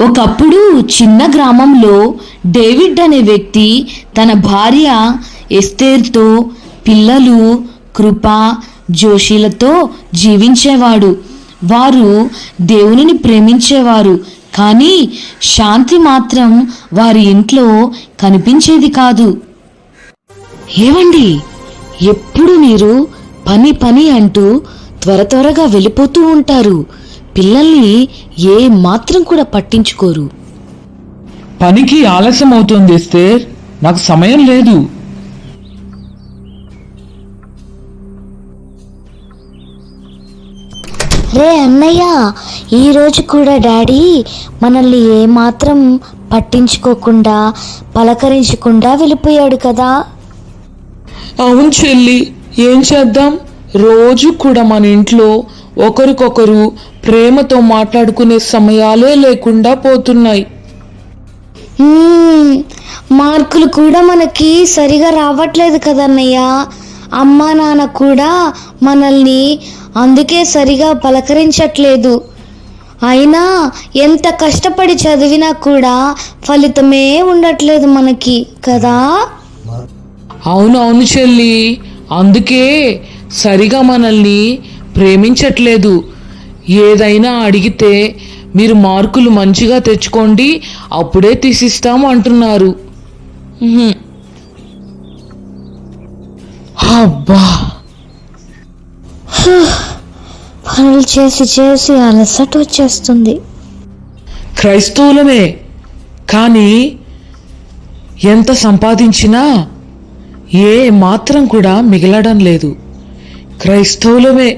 ఒకప్పుడు చిన్న గ్రామంలో డేవిడ్ అనే వ్యక్తి తన భార్య ఎస్తేర్తో పిల్లలు కృప జోషిలతో జీవించేవాడు. వారు దేవునిని ప్రేమించేవారు. కానీ శాంతి మాత్రం వారి ఇంట్లో కనిపించేది కాదు. ఏవండి? ఎప్పుడు మీరు పని పని అంటూ త్వర త్వరగా వెళ్ళిపోతూ ఉంటారు. పిల్లల్ని ఏ మాత్రం కూడా పట్టించుకోరు. పనికి ఆలస్యం అవుతుంది ఎస్తేర్. నాకు సమయం లేదు. రే అన్నయ్య ఈరోజు కూడా డాడీ మనల్ని ఏమాత్రం పట్టించుకోకుండా పలకరించకుండా వెళ్ళిపోయాడు కదా. అవును చెల్లి ఏం చేద్దాం? రోజు కూడా మన ఇంట్లో ఒకరికొకరు ప్రేమతో మాట్లాడుకునే సమయాలే లేకుండా పోతున్నాయి. మ్మ్, మార్కులు కూడా మనకి సరిగా రావట్లేదు కదన్నయ్య. అమ్మా నాన్న కూడా మనల్ని అందుకే సరిగా పలకరించట్లేదు. అయినా ఎంత కష్టపడి చదివినా కూడా ఫలితమే ఉండట్లేదు మనకి కదా? అవును అవును చెల్లి అందుకే సరిగా మనల్ని ప్రేమించట్లేదు. ఏదైనా అడిగితే మీరు మార్కులు మంచిగా తెచ్చుకోండి అప్పుడే తీసిస్తాము అంటున్నారు. అబ్బా! పనులు చేసి చేసి అలసట వచ్చేస్తుంది. క్రైస్తవులమే కానీ ఎంత సంపాదించినా ఏ మాత్రం కూడా మిగలడం లేదు. క్రైస్తవులమే.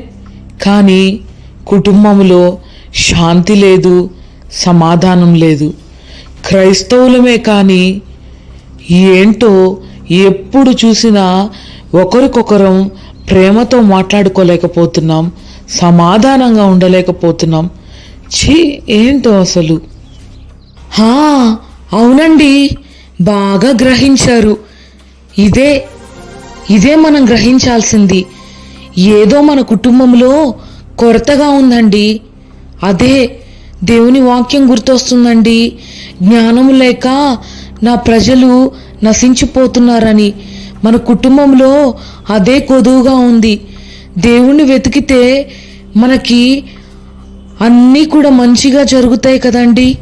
కానీ కుటుంబంలో శాంతి లేదు సమాధానం లేదు. క్రైస్తవులమే కానీ ఏంటో ఎప్పుడు చూసినా ఒకరికొకరం ప్రేమతో మాట్లాడుకోలేకపోతున్నాం సమాధానంగా ఉండలేకపోతున్నాం. ఛీ ఏంటో అసలు? హా అవునండి బాగా గ్రహించారు. ఇదే ఇదే మనం గ్రహించాల్సింది. ఏదో మన కుటుంబంలో కొరతగా ఉందండి. అదే దేవుని వాక్యం గుర్తొస్తుందండి. జ్ఞానము లేక నా ప్రజలు నశించిపోతున్నారని. మన కుటుంబంలో అదే కొదువుగా ఉంది. దేవుణ్ణి వెతికితే మనకి అన్నీ కూడా మంచిగా జరుగుతాయి కదండి.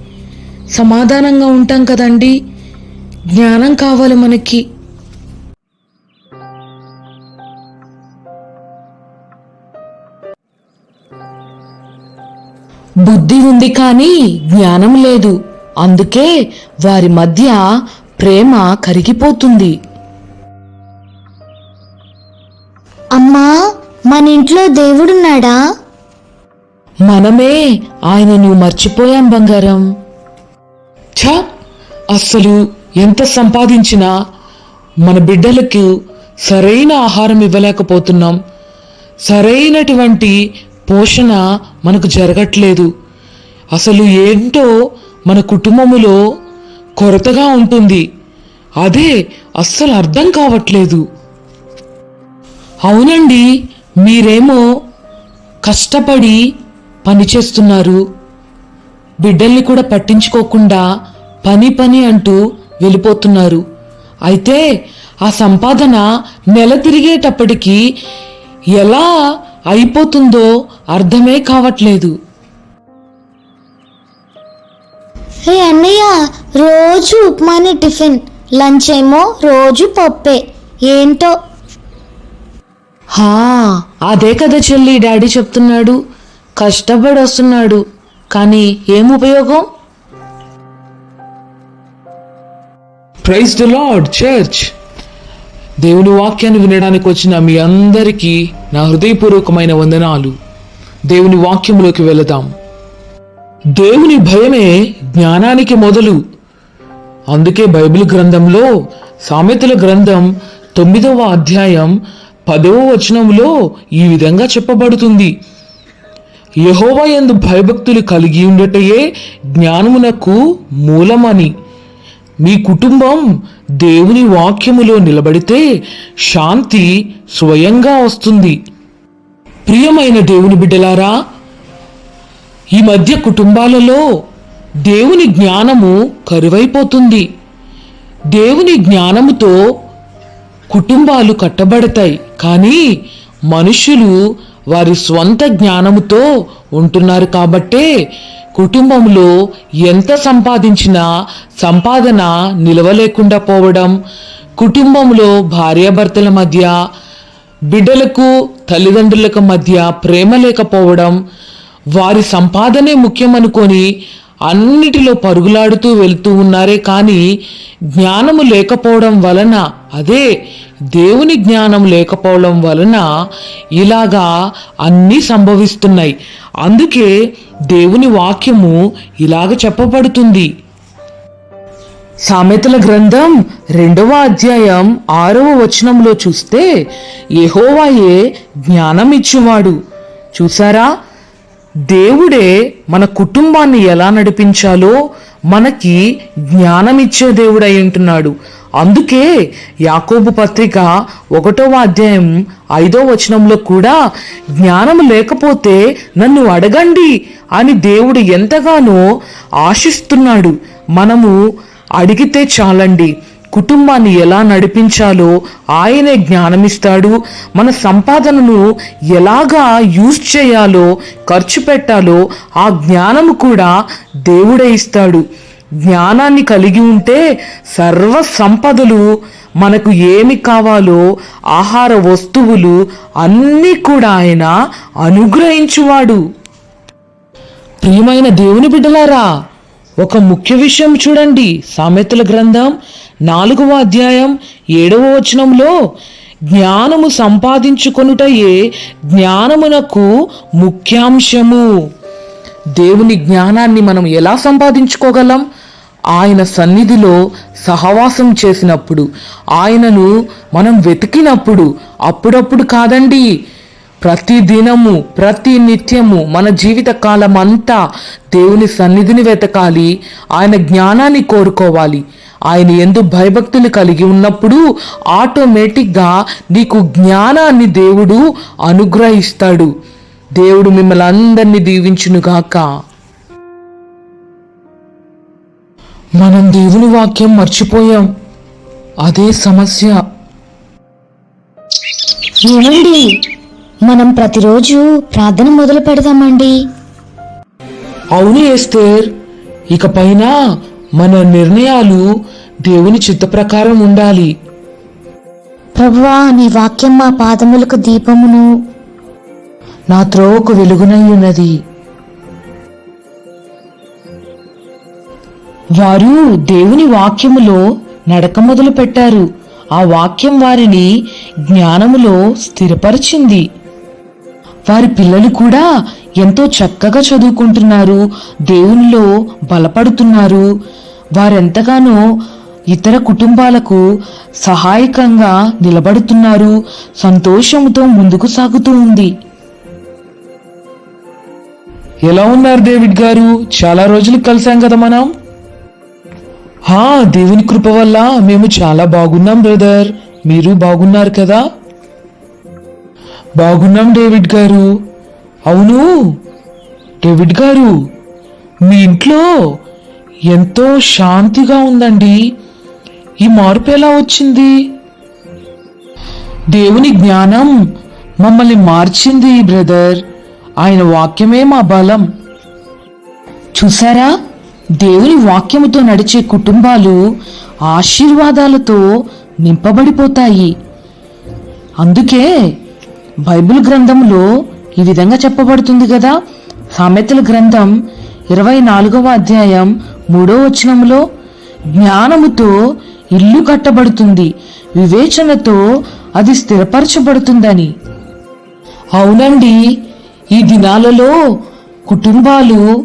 సమాధానంగా ఉంటాం కదండి. జ్ఞానం కావాలి మనకి. బుద్ధి ఉంది కానీ జ్ఞానం లేదు. అందుకే వారి మధ్య ప్రేమ కరిగిపోతుంది. అమ్మా మన ఇంట్లో దేవుడున్నాడా? మనమే ఆయనను మర్చిపోయాం బంగారం. ఛ! అస్సలు ఎంత సంపాదించినా మన బిడ్డలకు సరైన ఆహారం ఇవ్వలేకపోతున్నాం. సరైనటువంటి పోషణ మనకు జరగట్లేదు. అసలు ఏంటో మన కుటుంబములో కొరతగా ఉంటుంది. అదే అస్సలు అర్థం కావట్లేదు. అవునండి మీరేమో కష్టపడి పనిచేస్తున్నారు బిడ్డల్ని కూడా పట్టించుకోకుండా పని పని అంటూ వెళ్ళిపోతున్నారు. అయితే ఆ సంపాదన నెల తిరిగేటప్పటికి ఎలా అయిపోతుందో అర్థమే కావట్లేదు. హే అన్నయ్య రోజు ఉప్మాని టిఫిన్ లంచ్ ఏమో రోజు పప్పే ఏంటో? హా అదే కదా చెల్లి డాడీ చెప్తున్నాడు. కష్టపడి వస్తున్నాడు కానీ ఏం ఉపయోగం? ప్రైజ్ ద లార్డ్ చర్చ్ దేవుని వాక్యాన్ని వినడానికి వచ్చిన మీ అందరికీ నా హృదయపూర్వకమైన వందనాలు. దేవుని వాక్యంలోకి వెళదాం. దేవుని భయమే జ్ఞానానికి మొదలు. అందుకే బైబిల్ గ్రంథంలో సామెతల గ్రంథం తొమ్మిదవ అధ్యాయం పదవ వచనంలో ఈ విధంగా చెప్పబడుతుంది. యహోవా యందు భయభక్తులు కలిగి ఉండటయే జ్ఞానమునకు మూలమని. మీ కుటుంబం దేవుని వాక్యములో నిలబడితే శాంతి స్వయంగా వస్తుంది. ప్రియమైన దేవుని బిడ్డలారా ఈ మధ్య కుటుంబాలలో దేవుని జ్ఞానము కరువైపోతుంది. దేవుని జ్ఞానముతో కుటుంబాలు కట్టబడతాయి. కానీ మనుషులు వారి స్వంత జ్ఞానముతో ఉంటున్నారు కాబట్టే కుటుంబంలో ఎంత సంపాదించినా సంపాదన నిలవలేకుండా పోవడం కుటుంబంలో భార్యాభర్తల మధ్య బిడ్డలకు తల్లిదండ్రులకు మధ్య ప్రేమ లేకపోవడం వారి సంపాదనే ముఖ్యమనుకొని అన్నిటిలో పరుగులాడుతూ వెళ్తూ ఉన్నారే కానీ జ్ఞానము లేకపోవడం వలన అదే దేవుని జ్ఞానం లేకపోవడం వలన ఇలాగా అన్నీ సంభవిస్తున్నాయి. అందుకే దేవుని వాక్యము ఇలాగ చెప్పబడుతుంది. సామెతల గ్రంథం రెండవ అధ్యాయం ఆరవ వచనంలో చూస్తే యెహోవాయే జ్ఞానం ఇచ్చేవాడు. చూసారా దేవుడే మన కుటుంబాన్ని ఎలా నడిపించాలో మనకి జ్ఞానం ఇచ్చే దేవుడై ఉంటున్నాడు. అందుకే యాకోబు పత్రిక ఒకటవ అధ్యాయం ఐదో వచనంలో కూడా జ్ఞానం లేకపోతే నన్ను అడగండి అని దేవుడు ఎంతగానో ఆశిస్తున్నాడు. మనము అడిగితే చాలండి కుటుంబాన్ని ఎలా నడిపించాలో ఆయనే జ్ఞానమిస్తాడు. మన సంపాదనను ఎలాగా యూజ్ చేయాలో ఖర్చు పెట్టాలో ఆ జ్ఞానము కూడా దేవుడే ఇస్తాడు. జ్ఞానాన్ని కలిగి ఉంటే సర్వ సంపదలు మనకు ఏమి కావాలో ఆహార వస్తువులు అన్నీ కూడా ఆయన అనుగ్రహించువాడు. ప్రియమైన దేవుని బిడ్డలారా ఒక ముఖ్య విషయం చూడండి. సామెతల గ్రంథం నాలుగవ అధ్యాయం ఏడవ వచనంలో జ్ఞానము సంపాదించుకొనుటయే జ్ఞానమునకు ముఖ్యాంశము. దేవుని జ్ఞానాన్ని మనం ఎలా సంపాదించుకోగలం? ఆయన సన్నిధిలో సహవాసం చేసినప్పుడు ఆయనను మనం వెతికినప్పుడు అప్పుడప్పుడు కాదండి. ప్రతి దినము ప్రతి నిత్యము మన జీవిత కాలం అంతా దేవుని సన్నిధిని వెతకాలి ఆయన జ్ఞానాన్ని కోరుకోవాలి. ఆయన ఎందు భయభక్తులు కలిగి ఉన్నప్పుడు ఆటోమేటిక్గా నీకు జ్ఞానాన్ని దేవుడు అనుగ్రహిస్తాడు. దేవుడు మిమ్మల్ని అందరినీ దీవించునుగాక. మనం దేవుని వాక్యం మర్చిపోయాం. అదే సమస్య. ఏమండి? మనం ప్రతిరోజు ప్రార్థన మొదలు పెడదామండి. అవును ఎస్తేర్ ఇక పైన మన నిర్ణయాలు దేవుని చిత్త ప్రకారం ఉండాలి. ప్రభువా నీ వాక్యం మా పాదములకు దీపమును. నా త్రోవకు వెలుగునై ఉన్నది. వారు దేవుని వాక్యములో నడక మొదలు పెట్టారు ఆ వాక్యం వారిని జ్ఞానములో స్థిరపరిచింది. వారి పిల్లలు కూడా ఎంతో చక్కగా చదువుకుంటున్నారు దేవునిలో బలపడుతున్నారు. వారెంతగానో ఇతర కుటుంబాలకు సహాయకంగా నిలబడుతున్నారు సంతోషంతో ముందుకు సాగుతూ ఉంది. ఎలా ఉన్నారు డేవిడ్ గారు? చాలా రోజులు కలిసాం కదా మనం? హా దేవుని కృప వల్ల మేము చాలా బాగున్నాం బ్రదర్. మీరు బాగున్నారు కదా? బాగున్నాం డేవిడ్ గారు. అవును డేవిడ్ గారు మీ ఇంట్లో ఎంతో శాంతిగా ఉందండి. ఈ మార్పు ఎలా వచ్చింది? దేవుని జ్ఞానం మమ్మల్ని మార్చింది బ్రదర్. ఆయన వాక్యమే మా బలం. చూసారా? దేవుని వాక్యముతో నడిచే కుటుంబాలు ఆశీర్వాదాలతో నింపబడిపోతాయి. అందుకే బైబిల్ గ్రంథంలో ఈ విధంగా చెప్పబడుతుంది కదా? సామెతల గ్రంథం ఇరవై నాలుగవ అధ్యాయం మూడో వచనంలో జ్ఞానముతో ఇల్లు కట్టబడుతుంది వివేచనతో అది స్థిరపరచబడుతుందని. అవునండి ఈ దినాలలో కుటుంబాలు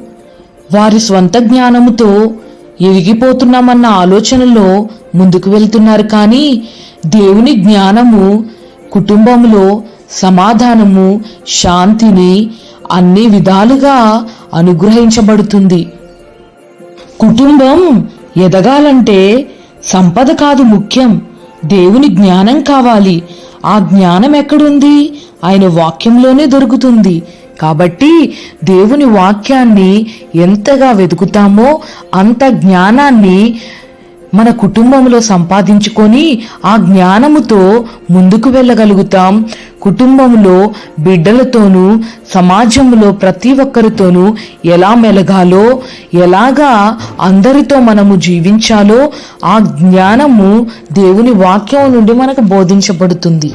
వారి స్వంత జ్ఞానముతో ఎరిగిపోతున్నామన్న ఆలోచనలో ముందుకు వెళ్తున్నారు కానీ దేవుని జ్ఞానము కుటుంబంలో సమాధానము శాంతిని అన్ని విధాలుగా అనుగ్రహించబడుతుంది. కుటుంబం ఎదగాలంటే సంపద కాదు ముఖ్యం. దేవుని జ్ఞానం కావాలి. ఆ జ్ఞానం ఎక్కడుంది? ఆయన వాక్యంలోనే దొరుకుతుంది. కాబట్టి దేవుని వాక్యాన్ని ఎంతగా వెతుకుతామో అంత జ్ఞానాన్ని మన కుటుంబంలో సంపాదించుకొని ఆ జ్ఞానముతో ముందుకు వెళ్ళగలుగుతాం. కుటుంబంలో బిడ్డలతోనూ సమాజంలో ప్రతి ఒక్కరితోనూ ఎలా మెలగాలో ఎలాగా అందరితో మనము జీవించాలో ఆ జ్ఞానము దేవుని వాక్యం నుండి మనకు బోధించబడుతుంది.